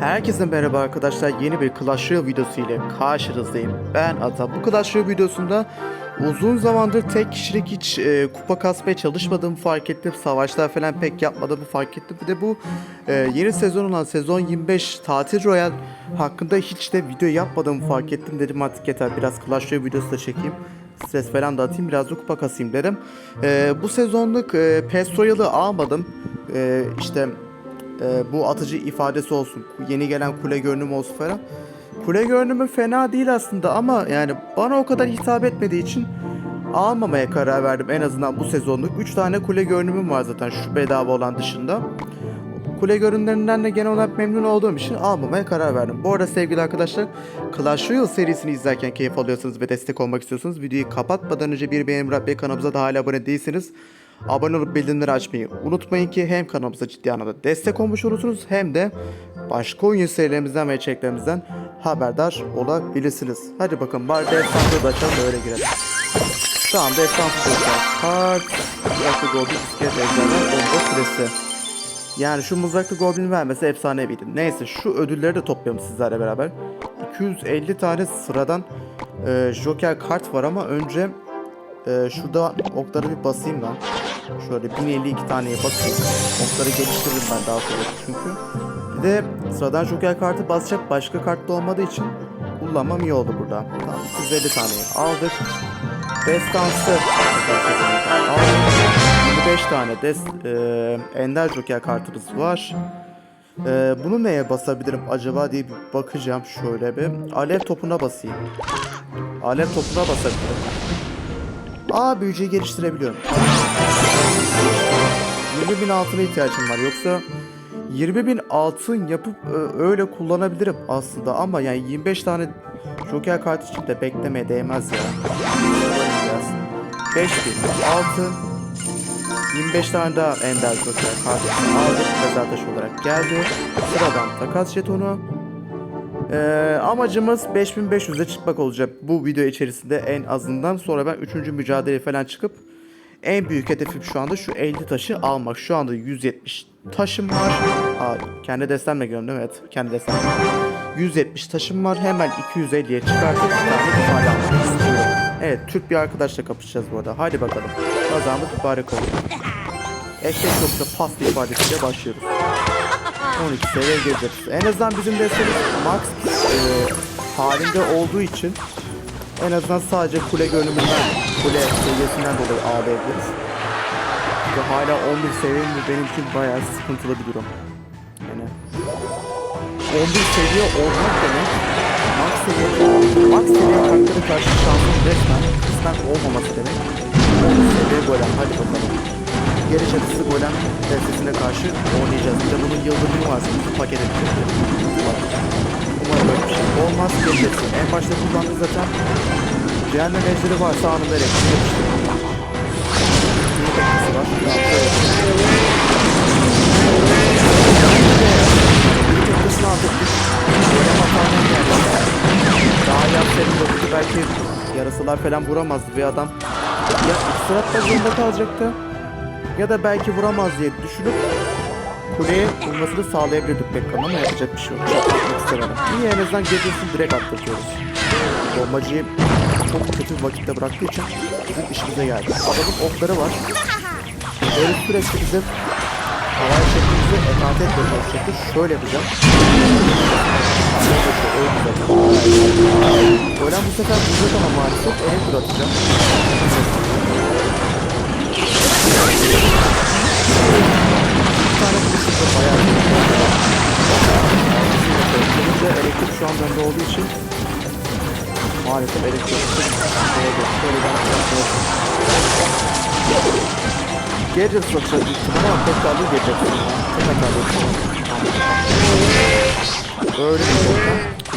Herkese merhaba arkadaşlar. Yeni bir Clash Royale videosu ile karşınızdayım. Ben Ata. Bu Clash Royale videosunda uzun zamandır tek kişilik hiç e, kupa kasmaya çalışmadığımı fark ettim. Savaşlar falan pek yapmadığımı fark ettim. Bir de bu e, yeni sezon olan sezon 25 Tatil Royal hakkında hiç de video yapmadığımı fark ettim. Dedim artık yeter biraz Clash Royale videosu da çekeyim. Stres falan da atayım biraz da kupa kasayım dedim. E, bu sezonluk e, PES Royale'ı almadım. E, işte e, bu atıcı ifadesi olsun. Yeni gelen kule görünümü olsun falan. Kule görünümü fena değil aslında ama yani bana o kadar hitap etmediği için almamaya karar verdim en azından bu sezonluk. 3 tane kule görünümüm var zaten şu bedava olan dışında. Kule görünümlerinden de genel olarak memnun olduğum için almamaya karar verdim. Bu arada sevgili arkadaşlar Clash Royale serisini izlerken keyif alıyorsanız ve destek olmak istiyorsanız videoyu kapatmadan önce bir beğeni bırakmayı kanalımıza da hala abone değilseniz abone olup bildirimleri açmayı unutmayın ki hem kanalımıza ciddi anlamda destek olmuş olursunuz hem de başka oyun serilerimizden ve içeriklerimizden haberdar olabilirsiniz. Hadi bakın bari destansı da açalım öyle girelim. Tamam destansı da açalım. Kart, mızraklı goblin, iskelet ejderha, bomba kulesi. Yani şu mızraklı goblin vermesi efsaneydi. Neyse şu ödülleri de toplayalım sizlerle beraber. 250 tane sıradan e, joker kart var ama önce ee, şurada okları bir basayım ben. Şöyle 1052 taneye basayım. Okları geliştiririm ben daha sonra çünkü. Bir de sıradan joker kartı basacak başka kart da olmadığı için kullanmam iyi oldu burada. Tamam 250 taneyi aldık. Destansı aldık. 25 tane des, e, ender joker kartımız var. E, bunu neye basabilirim acaba diye bir bakacağım şöyle bir. Alev topuna basayım. Alev topuna basabilirim. Aa büyücüyü geliştirebiliyorum. 20 bin altına ihtiyacım var. Yoksa 20 bin altın yapıp e, öyle kullanabilirim aslında. Ama yani 25 tane Joker kartı için de beklemeye değmez ya. 5 bin altın 25 tane daha Ender Joker kartı aldık. Mezar taşı olarak geldi. Sıradan takas jetonu. Ee, amacımız 5500'e çıkmak olacak bu video içerisinde en azından. Sonra ben 3. mücadeleye falan çıkıp en büyük hedefim şu anda şu 50 taşı almak. Şu anda 170 taşım var. Aa, kendi destemle görüyorum değil mi? Evet kendi destemle. 170 taşım var. Hemen 250'ye çıkartıp bir tane. Evet Türk bir arkadaşla kapışacağız bu arada. Haydi bakalım. Kazamız mübarek olsun. Eşek yoksa pasta ifadesiyle başlıyoruz. 12 seviye gezeriz. En azından bizim destemiz max e, halinde olduğu için en azından sadece kule görünümünden, kule seviyesinden dolayı ağlayabiliriz. Çünkü hala 11 seviyem ve benim için bayağı sıkıntılı bir durum. Yani 11 seviye olmak demek max seviye, max seviye kartlara karşı şansın resmen kısmen olmaması demek. 11 seviye golem hadi bakalım geri çatısı golem destesine karşı oynayacağız. Bir de bunun yıldırımı var. Paket. Umarım böyle bir şey olmaz. Geçeceksin. En başta kullandığı zaten cehennem ejderi varsa anında elektrik yapıştırır. Bir teknisi var. Bir teknesini aldık. Golem hatandan geldi. Daha yapsaydım da belki yarasılar falan vuramazdı ve adam ya sıra zorunda kalacaktı ya da belki vuramaz diye düşünüp kuleye vurmasını sağlayabilirdik Beckham'ın ama yapacak bir şey yok. Çok atmak istemedim. Niye en azından gecesini direkt attırtıyoruz. Bombacıyı çok kötü bir vakitte bıraktığı için bizim işimize geldi. Adamın okları var. Böyle sürekli bizim havai şeklimizi ekarte etmeye çalışacaktı. Şöyle yapacağım. Golem bu sefer vuracak ama maalesef elektro atacağım. Elektrik şu an bende olduğu için maalesef elektrik yoksa büyük ihtimalle ama tek kaldığı geleceksin. Tek hatalı. Öyle bir şey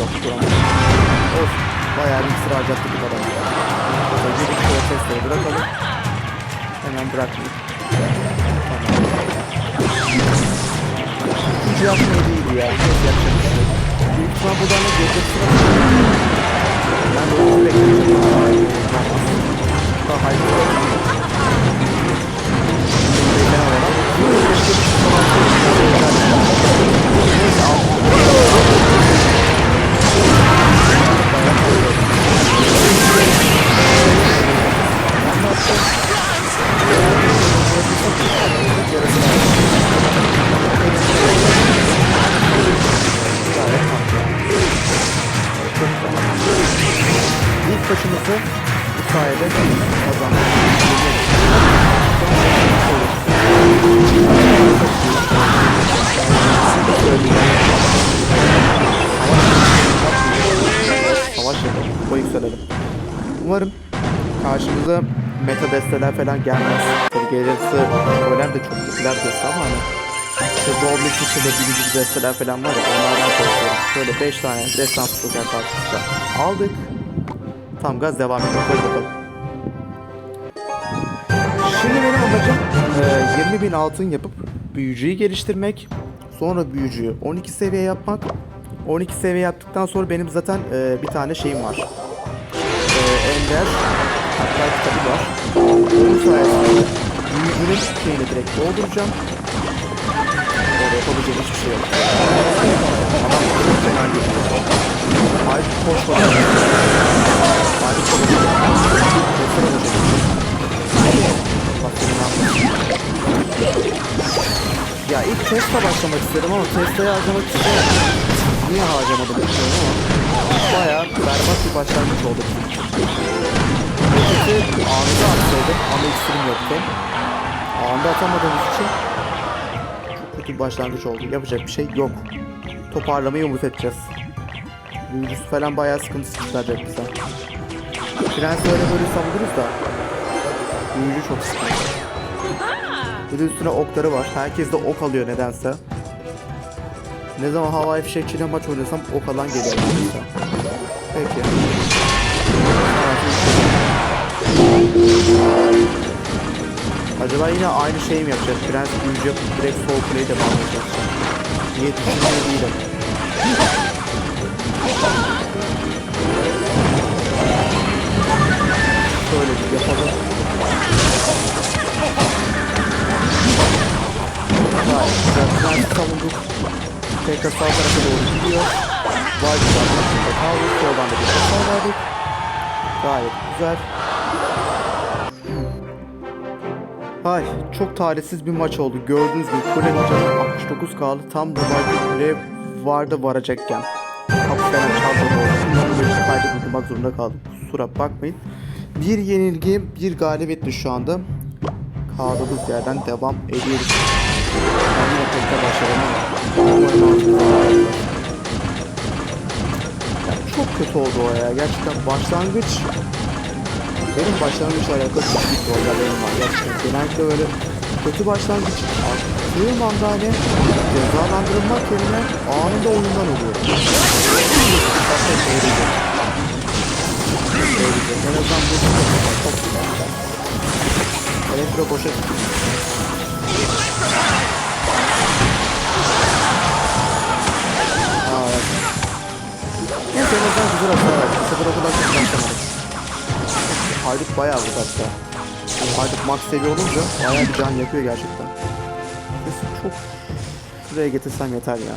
yok. Duramadım. Olsun. Bayağı bir sıra harcattık bu kadar. Öncelikle şöyle testleri bırakalım. Hemen bırakmayayım. Tamam. Gücü yapmıyor değil ya. Çok yapacak bir şey. Büyük ihtimal buradan da gelecek sıra. Ben de onu bekleyeceğim. Daha hayırlı olsun. Thank you. Aldım. maçımızı bu sayede kazandık. Savaş yapalım. Bu yükselelim. Umarım karşımıza meta desteler falan gelmez. Tabii gelirse önem de çok popüler deste ama hani işte Goblin Kitchen'da birinci desteler falan var ya onlardan korkuyorum. Şöyle 5 tane destan tutuklar karşımızda. Aldık. Tam gaz devam ediyor. Hadi bakalım. Şimdi benim amacım e, 20 bin altın yapıp büyücüyü geliştirmek. Sonra büyücüyü 12 seviye yapmak. 12 seviye yaptıktan sonra benim zaten e, bir tane şeyim var. E, Ender hatta kitabı var. Onun sayesinde büyücünün şeyini direkt dolduracağım. Orada yapabileceğim hiçbir şey yok. Ama çok fena geliyor. Hayır koşmadan. Ya ilk Tesla başlamak istedim ama Tesla'yı harcamak istedim. Niye harcamadım bilmiyorum ama bayağı berbat bir başlangıç oldu bizim. Roketi anında atsaydım ama ekstrim yoktu. Anında atamadığımız için çok kötü bir başlangıç oldu. Yapacak bir şey yok. Toparlamayı umut edeceğiz. Büyücüsü falan bayağı sıkıntı çıkaracak bize. Prens öyle böyle savunuruz da Büyücü çok sıkıntı. Bir de üstüne okları var. Herkes de ok alıyor nedense. Ne zaman havai fişekçiyle maç oynasam ok alan geliyor. nedense. Peki. Acaba yine aynı şeyi mi yapacak? Prens büyücü yapıp direkt sol kuleyi de bağlayacak. Niye düşünmüyor değilim. Şöyle bir yapalım. Gayet güzel. Prensi savunduk. Tekrar sağ tarafa doğru gidiyor. Vajdan başında kaldık. Soldan da bir hasar verdik. Gayet güzel. Ay çok talihsiz bir maç oldu. Gördüğünüz gibi kulenin canı 69 kaldı. Tam da belki kule vardı varacakken. Falan çaldı doğru. Bundan böyle kaydı durdurmak zorunda kaldım. Kusura bakmayın. Bir yenilgi, bir galibiyetle şu anda. Kaldığımız yerden devam ediyoruz. Ben yine pek de başaramadım. Ya çok kötü oldu o ya. Gerçekten başlangıç benim başlangıçla alakalı hiçbir problemlerim var. Gerçekten genellikle böyle kötü başlangıç attığım anda hani cezalandırılmak yerine anında oyundan oluyor. En azından bu çok güzel. Elektro boşa. Aa, evet. Neyse en azından güzel hasar verdi. Sefer o kadar çok başlamadık. Haydut bayağı vurdu hatta. Haydut max seviye olunca bayağı bir can yakıyor gerçekten. Çok şuraya getirsem yeter ya.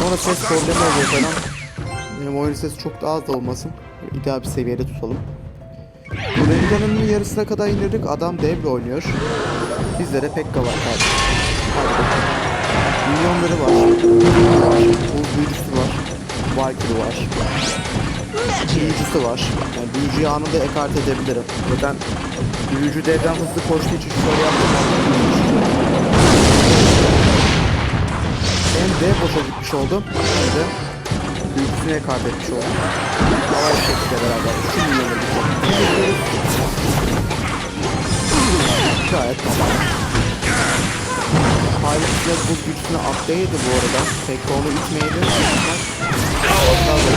Sonra ses problemi oluyor falan. Benim oyun sesi çok daha az da olmasın. İdeal bir seviyede tutalım. Kulenin canının yarısına kadar indirdik. Adam devle oynuyor. Bizde de Pekka var. Milyonları var. Buz büyücüsü var. Valkyrie var. Büyücüsü var. Yani büyücüyü anında ekart edebilirim. Zaten büyücü devden hızlı koştuğu için şöyle yaptım. Hem de boşa gitmiş oldum. Hem de büyücüsünü ekart etmiş oldum. Hava şekilde beraber. Şu milyonları bir Gayet tamam. Pilot biraz bu güçünü atlaydı bu arada. Tek onu itmeydi. Ondan da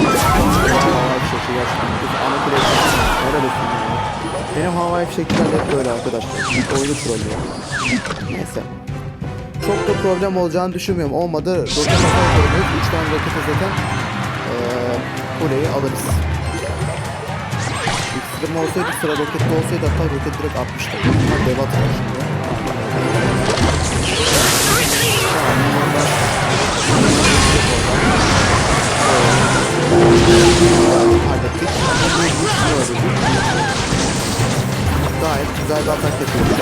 Havai fişekçi gerçekten. Biz ana kulesi. Olsun ya. Benim havai fişekçiler hep böyle arkadaşlar. Oyunu trollüyor. Neyse. Çok da problem olacağını düşünmüyorum. Olmadı roket atar koyuyoruz. 3 tane roket zaten ee, kuleyi alırız. Extreme olsaydı sıra roketli olsaydı hatta roket direkt atmıştı. Bunlar dev atıyor şimdi. Hallettik. Ama. Gayet güzel bir atak yapıyoruz.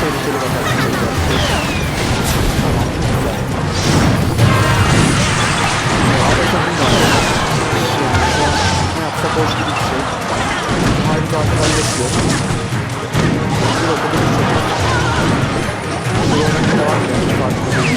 Tehlikeli bir atak yapıyoruz. boş gibi bir şey. Harika haklar yapıyor. Bir okulu bir şey. Bu yana kadar bir farklı bir şey.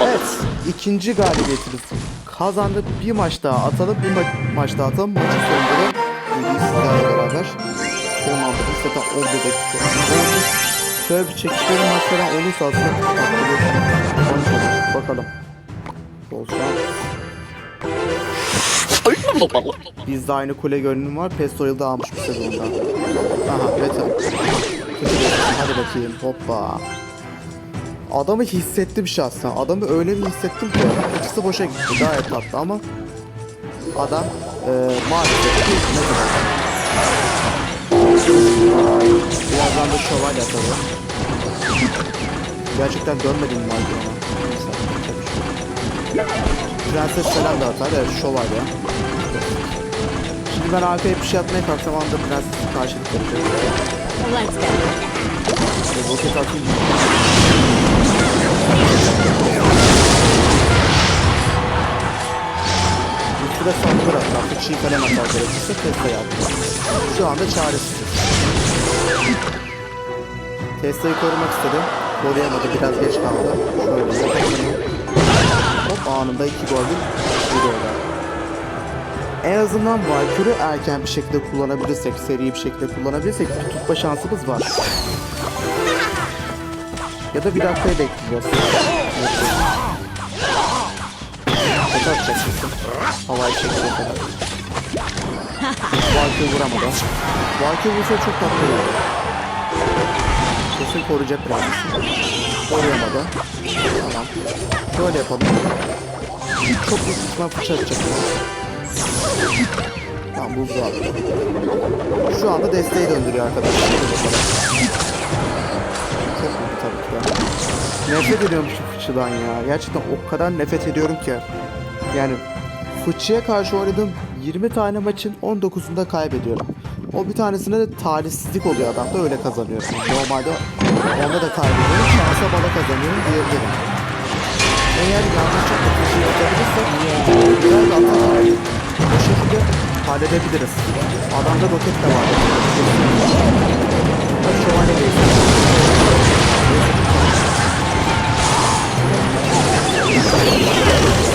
Evet, ikinci galibiyetimiz kazandık. Bir maç daha atalım, bir ma- maç daha atalım. Maçın sonunda da sizlerle beraber sonlandırdık. Zaten 11 dakika. Şöyle bir çekişmeli maç falan olursa aslında konuşalım. Bakalım. Bol şans. Bizde aynı kule görünüm var. PES Royal'da almış bu sezonda. Aha, beter. Hadi bakayım. Hoppa. Adamı hissettim şahsen. Adamı öyle bir hissettim ki ikisi boşa gitti. Gayet tatlı ama adam e, maalesef ki ne kadar. Birazdan da şövalye atalım. Gerçekten dönmedim mi yok. Prenses falan da atar. Evet şövalye. Şimdi ben arkaya bir şey atmaya kalksam anda prensesin karşılık verecek. Let's go. Roket atayım. Üstüne saldırı atlar. Fıçıyı kalem atar gerekirse Tesla yaptı. Şu anda çaresiz. Tesla'yı korumak istedim. Koruyamadı. Biraz geç kaldı. Şöyle yapalım. Hop anında iki gol vuruyorlar. En azından Valkyrie erken bir şekilde kullanabilirsek, seri bir şekilde kullanabilirsek bir tutma şansımız var. Ya da bir dakikaya bekleyeceğiz. Kaç atacak mısın? Havayı çekiyor falan. Valkyrie vuramadı. Valkyrie vursa çok tatlı olur. Kesin koruyacak biraz. Koruyamadı. Tamam. Şöyle yapalım. Çok büyük ihtimal fırça atacak. Tamam buzlu aldı. Şu anda desteği döndürüyor arkadaşlar. Çok mutlu tabii ki. Nefret ediyorum şu fıçıdan ya. Gerçekten o kadar nefret ediyorum ki. Yani fıçıya karşı oynadığım 20 tane maçın 19'unda kaybediyorum. O bir tanesinde de talihsizlik oluyor adam da öyle kazanıyor. Normalde onda da kaybediyorum. Şansa bana kazanıyorum diyebilirim. Eğer yanlışlıkla fıçıyı atabilirsek güzel bir atak var. Bu şekilde halledebiliriz. Adamda roket de var. Şövalye değil. Yeah!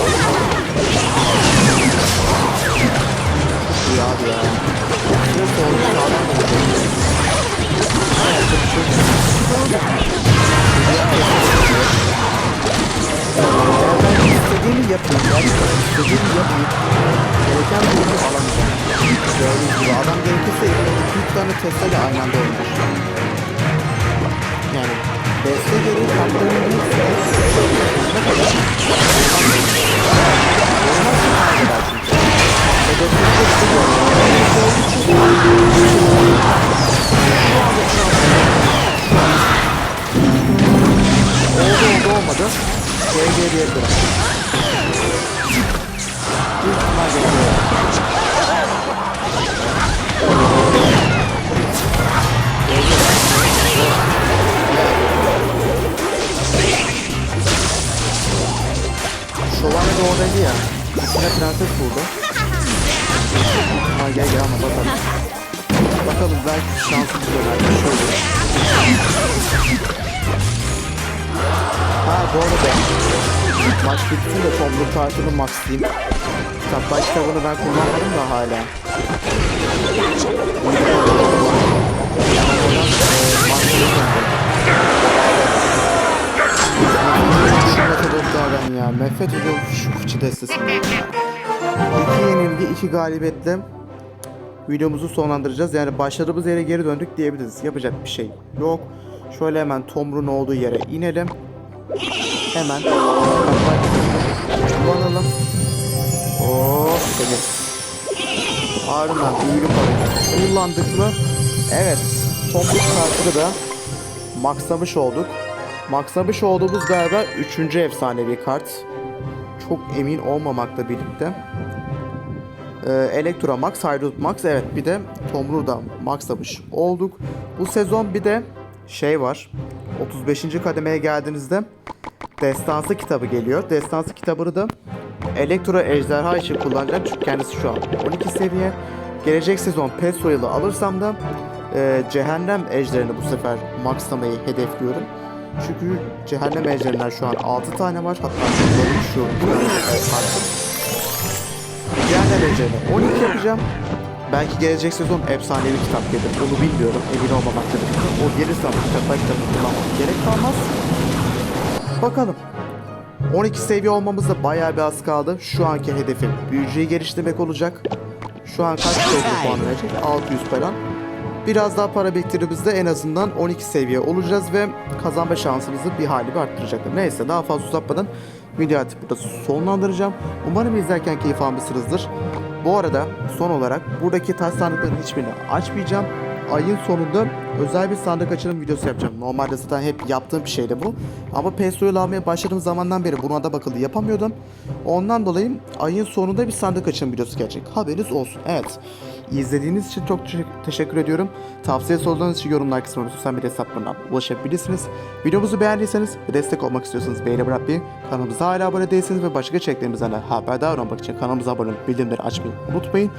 Oldu oldu olmadı. GG diyebilirim. Büyük ihtimal geliyor. Şövalye de oradaydı ya. İçine prenses buldu. Ha gel gel ama bakalım. Bakalım belki şansımız döner. Şöyle. Ha bu arada maç bitsin de tomruk kartını maxlayayım. Kitaplar kitabını ben kullanmadım da hala. Nefret ediyorum şu fıçı destesinden. İki yenilgi, iki galibiyetle videomuzu sonlandıracağız. Yani başladığımız yere geri döndük diyebiliriz. Yapacak bir şey yok. Şöyle hemen Tomru'nun olduğu yere inelim. Hemen kullanalım. Oh temiz. Ardından büyülü parayı kullandık mı? Evet. Tomruk kartını da maxlamış olduk. Maxlamış olduğumuz galiba 3. efsanevi kart. Çok emin olmamakla birlikte. Ee, Elektra Max, Haydut Max evet bir de Tomru da maxlamış olduk. Bu sezon bir de şey var. 35. kademeye geldiğinizde Destansı kitabı geliyor. Destansı kitabını da Elektro Ejderha için kullanacağım çünkü kendisi şu an 12 seviye. Gelecek sezon PES Royale'ı alırsam da e, Cehennem Ejderini bu sefer maxlamayı hedefliyorum. Çünkü cehennem ejderinden şu an 6 tane var. Hatta bunların şu artık. Cehennem ejderini 12 yapacağım. Belki gelecek sezon efsanevi kitap gelir. Onu bilmiyorum. Emin olmamaktadır. O gelirse ama kitaplar kitabını kullanmam gerek kalmaz. Bakalım. 12 seviye olmamızda bayağı bir az kaldı. Şu anki hedefim büyücüyü geliştirmek olacak. Şu an kaç seviye puan verecek? 600 falan. Biraz daha para biriktirdiğimizde en azından 12 seviye olacağız ve kazanma şansımızı bir hali bir arttıracaktır. Neyse daha fazla uzatmadan videoyu artık burada sonlandıracağım. Umarım izlerken keyif almışsınızdır. Bu arada son olarak buradaki taş sandıkların hiçbirini açmayacağım. Ayın sonunda özel bir sandık açılım videosu yapacağım. Normalde zaten hep yaptığım bir şeydi bu. Ama Peso'yu almaya başladığım zamandan beri buna da bakıldı yapamıyordum. Ondan dolayı ayın sonunda bir sandık açılım videosu gelecek. Haberiniz olsun. Evet. İzlediğiniz için çok teşek- teşekkür ediyorum. Tavsiye sorduğunuz için yorumlar kısmına sosyal medya hesaplarından ulaşabilirsiniz. Videomuzu beğendiyseniz ve destek olmak istiyorsanız beğeni bırakmayı, kanalımıza hala abone değilseniz ve başka içeriklerimizden de haberdar olmak için kanalımıza abone olup bildirimleri açmayı unutmayın.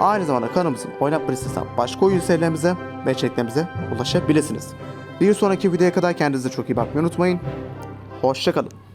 Aynı zamanda kanalımızın oynatma listesinden başka oyun serilerimize ve içeriklerimize ulaşabilirsiniz. Bir sonraki videoya kadar kendinize çok iyi bakmayı unutmayın. Hoşçakalın.